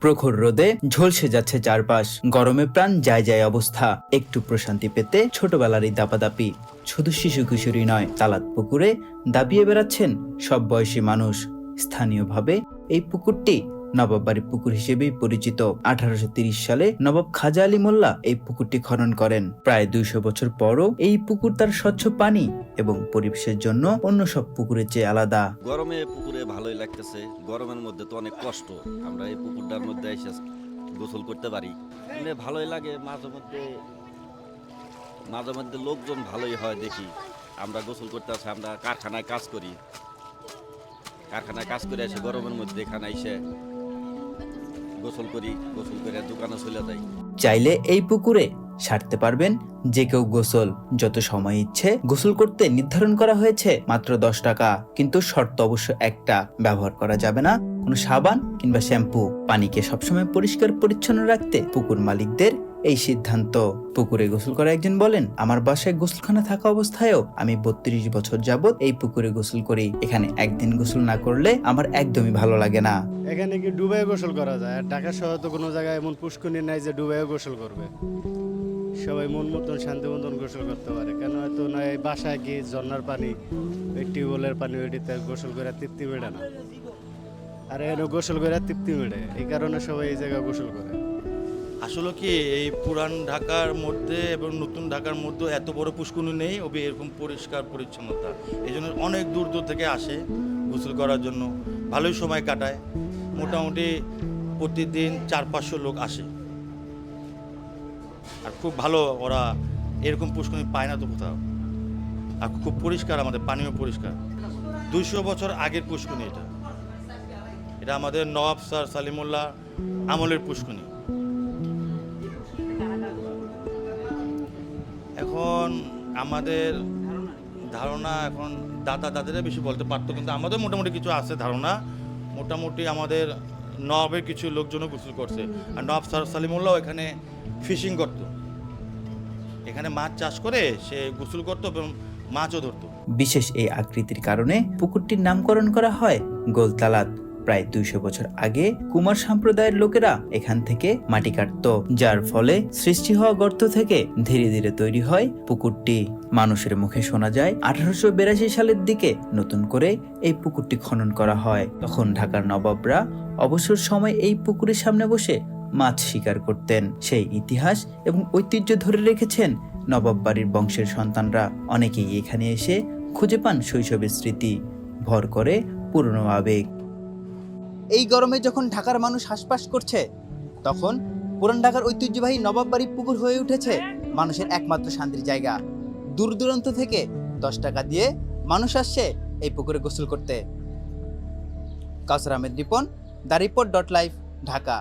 প্রখর রোদে ঝলসে যাচ্ছে চারপাশ। গরমে প্রাণ যায় যায় অবস্থা। একটু প্রশান্তি পেতে ছোটবেলারই দাপাদাপি। শুধু শিশু কিশোরী নয়, তালাত পুকুরে দাবিয়ে বেড়াচ্ছেন সব বয়সী মানুষ। স্থানীয়ভাবে এই পুকুরটি নবাব বাড়ি পুকুর হিসেবেই পরিচিত। আঠারোশো সালে নবাব খাজা আলী মোল্লা এই পুকুরটি খনন করেন। প্রায় দুইশো বছর পরও এই পুকুর তার স্বচ্ছ পানি এবং পরিবেশের জন্য অন্য সব পুকুরের চেয়ে আলাদা। গরমে পুকুরে ভালোই লাগতেছে। গরমের মধ্যে তো অনেক কষ্ট। আমরা এই পুকুরটার মধ্যে এসে গোসল করতে পারি। ভালোই লাগে, মাঝে মধ্যে মাঝে মধ্যে লোকজন ভালোই হয় দেখি। আমরা গোসল করতে আসি, আমরা কারখানায় কাজ করি। কারখানায় কাজ করে এসে গরমের মধ্যে এখানে এসে গোসল করি, গোসল করে দোকানে চলে যাই। চাইলে এই পুকুরে সারতে পারবেন যে কেউ গোসল, যত সময় ইচ্ছে গোসল করতে নির্ধারণ করা হয়েছে মাত্র দশ টাকা, কিন্তু শর্ত অবশ্য একটা, ব্যবহার করা যাবে না। কোনো সাবান কিংবা শ্যাম্পু পানিকে সবসময় পরিষ্কার পরিচ্ছন্ন রাখতে পুকুর মালিকদের এই সিদ্ধান্ত। পুকুরে গোসল করা একজন বলেন, আমার বাসায় গোসলখানা থাকা অবস্থায়ও আমি বত্রিশ বছর যাবত এই পুকুরে গোসল করি। এখানে একদিন গোসল না করলে আমার একদমই ভালো লাগে না। এখানে কি ডুবাই গোসল করা যায়? আর ঢাকা শহর তো কোনো জায়গায় এমন পুষ্করণী নাই যে ডুবাইও গোসল করবে। সবাই মন মতন, শান্তি মতন গোসল করতে পারে। কেন হয়তো না, এই বাসায় গিয়ে ঝর্ণার পানি, ওই টিউবওয়েলের পানি, ওইটিতে গোসল করে তৃপ্তি মেটে না। আর এখানে গোসল করে তৃপ্তি মেটে। এই কারণে সবাই এই জায়গায় গোসল করে। আসলে কি এই পুরান ঢাকার মধ্যে এবং নতুন ঢাকার মধ্যে এত বড় পুষ্করণী নেই? ওবে এরকম পরিষ্কার পরিচ্ছন্নতা। এই জন্য অনেক দূর দূর থেকে আসে গোসল করার জন্য। ভালোই সময় কাটায়। মোটামুটি প্রতিদিন চার পাঁচশো লোক আসে। আর খুব ভালো ওরা এরকম পুষ্করণী পায় না তো কোথাও। আর খুব পরিষ্কার আমাদের, পানীয় পরিষ্কার। দুইশো বছর আগের পুষ্করণী এটা। এটা আমাদের নবাব স্যার সালিমুল্লাহ আমলের পুষ্করণী। এখন আমাদের ধারণা, এখন দাদা দাদিরা বেশি বলতে পারতো, কিন্তু আমাদের মোটামুটি কিছু আছে ধারণা। মোটামুটি আমাদের নবাবের কিছু লোকজনও গোসল করছে। আর নবাব স্যার সালিমুল্লাহ এখানে ফিশিং করতো। এখানে মাছ চাষ করে সে গোসল করতো এবং মাছও ধরতো। বিশেষ এই আকৃতির কারণে পুকুরটির নামকরণ করা হয় গোলতালাত। প্রায় দুইশো বছর আগে কুমার সম্প্রদায়ের লোকেরা এখান থেকে মাটি কাটত, যার ফলে সৃষ্টি হওয়া গর্ত থেকে ধীরে ধীরে তৈরি হয় পুকুরটি। মানুষের মুখে শোনা যায়, আঠারোশো বিরাশি সালের দিকে নতুন করে এই পুকুরটি খনন করা হয়। তখন ঢাকার নবাবরা অবসর সময় এই পুকুরের সামনে বসে মাছ শিকার করতেন। সেই ইতিহাস এবং ঐতিহ্য ধরে রেখেছেন নবাব বাড়ির বংশের সন্তানরা। অনেকেই এখানে এসে খুঁজে পান শৈশবের স্মৃতি। ভর করে পুরনো আবেগ। এই গরমে যখন ঢাকার মানুষ হাসপাস করছে, তখন পুরান ঢাকার ঐতিহ্যবাহী নবাব বাড়ি পুকুর হয়ে উঠেছে মানুষের একমাত্র শান্তির জায়গা। দূর দূরান্ত থেকে দশ টাকা দিয়ে মানুষ আসছে এই পুকুরে গোসল করতে। Kawsar Ahmed Ripon, the report dot life Dhaka.